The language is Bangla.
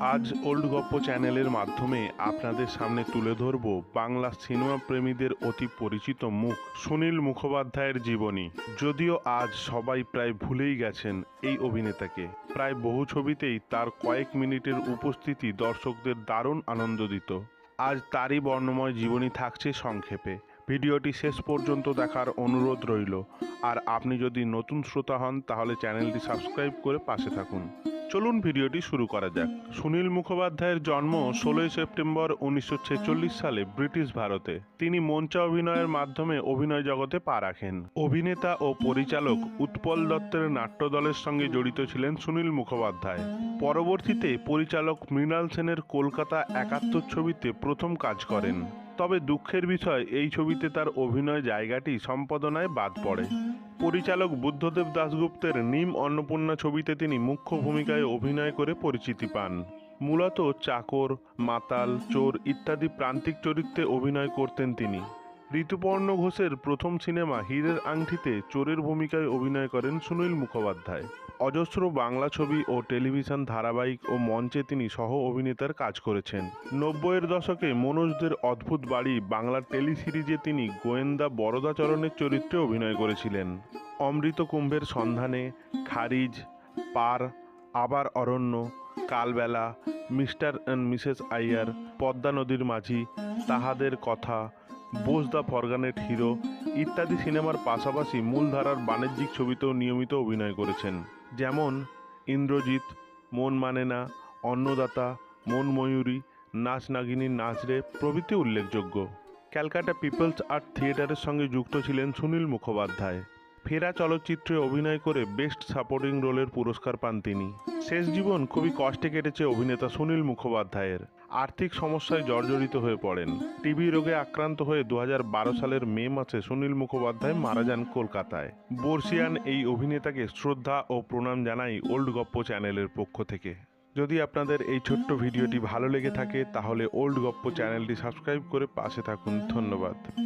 আজ ওল্ড গপ্প চ্যানেলের মাধ্যমে আপনাদের সামনে তুলে ধরব বাংলা সিনেমা প্রেমীদের অতি পরিচিত মুখ সুনীল মুখোপাধ্যায়ের জীবনী। যদিও আজ সবাই প্রায় ভুলেই গেছেন এই অভিনেতাকে। প্রায় বহু ছবিতেই তার কয়েক মিনিটের উপস্থিতি দর্শকদের দারুণ আনন্দ দিত। আজ তারই বর্ণময় জীবনী থাকছে সংক্ষেপে। ভিডিওটি শেষ পর্যন্ত দেখার অনুরোধ রইল। আর আপনি যদি নতুন শ্রোতা হন, তাহলে চ্যানেলটি সাবস্ক্রাইব করে পাশে থাকুন। চলুন ভিডিওটি শুরু করা যাক। সুনীল মুখোপাধ্যায়ের জন্ম ষোলোই সেপ্টেম্বর উনিশশো ছেচল্লিশ সালে ব্রিটিশ ভারতে। তিনি মঞ্চা অভিনয়ের মাধ্যমে অভিনয় জগতে পা রাখেন। অভিনেতা ও পরিচালক উৎপল দত্তের নাট্যদলের সঙ্গে জড়িত ছিলেন সুনীল মুখোপাধ্যায়। পরবর্তীতে পরিচালক মৃণাল সেনের কলকাতা একাত্তর ছবিতে প্রথম কাজ করেন। তবে দুঃখের বিষয়, এই ছবিতে তার অভিনয় জায়গাটি সম্পাদনায় বাদ পড়ে। পরিচালক বুদ্ধদেব দাশগুপ্তের নিম অন্নপূর্ণা ছবিতে তিনি মুখ্য ভূমিকায় অভিনয় করে পরিচিতি পান। মূলত চাকর, মাতাল, চোর ইত্যাদি প্রান্তিক চরিত্রে অভিনয় করতেন তিনি। ঋতুপর্ণ ঘোষের প্রথম সিনেমা হীরের আংটিতে চোরের ভূমিকায় অভিনয় করেন সুনীল মুখোপাধ্যায়। অজস্র বাংলা ছবি ও টেলিভিশন ধারাবাহিক ও মঞ্চে তিনি সহ অভিনেতার কাজ করেছেন। নব্বইয়ের দশকে মনোজদের অদ্ভুত বাড়ি বাংলা টেলি সিরিজে তিনি গোয়েন্দা বরদাচরণের চরিত্রে অভিনয় করেছিলেন। অমৃত কুম্ভের সন্ধানে Kharij, Paar, Abar Aranya, Kalbela, Mr and Mrs Iyer, Padma Nadir Majhi, তাহাদের কথা বোস দ্য ফরগানেট হিরো ইত্যাদি সিনেমার পাশাপাশি মূলধারার বাণিজ্যিক ছবিতেও নিয়মিত অভিনয় করেছেন। যেমন ইন্দ্রজিৎ, মন মানে না, অন্নদাতা, মন ময়ূরী, নাচ নাগিনী নাচরে প্রভৃতি উল্লেখযোগ্য। ক্যালকাটা পিপলস আর্ট থিয়েটারের সঙ্গে যুক্ত ছিলেন সুনীল মুখোপাধ্যায়। ফেরা চলচ্চিত্রে অভিনয় করে বেস্ট সাপোর্টিং রোলের পুরস্কার পান তিনি। শেষ জীবন খুবই কষ্টে কেটেছে অভিনেতা সুনীল মুখোপাধ্যায়ের। আর্থিক সমস্যায় জর্জরিত হয়ে পড়েন। টিবি রোগে আক্রান্ত হয়ে দু হাজার বারো সালের মে মাসে সুনীল মুখোপাধ্যায় মারা যান কলকাতায়। বর্ষিয়ান এই অভিনেতাকে শ্রদ্ধা ও প্রণাম জানাই ওল্ড গপ্প চ্যানেলের পক্ষ থেকে। যদি আপনাদের এই ছোট্ট ভিডিওটি ভালো লেগে থাকে, তাহলে ওল্ড গপ্প চ্যানেলটি সাবস্ক্রাইব করে পাশে থাকুন। ধন্যবাদ।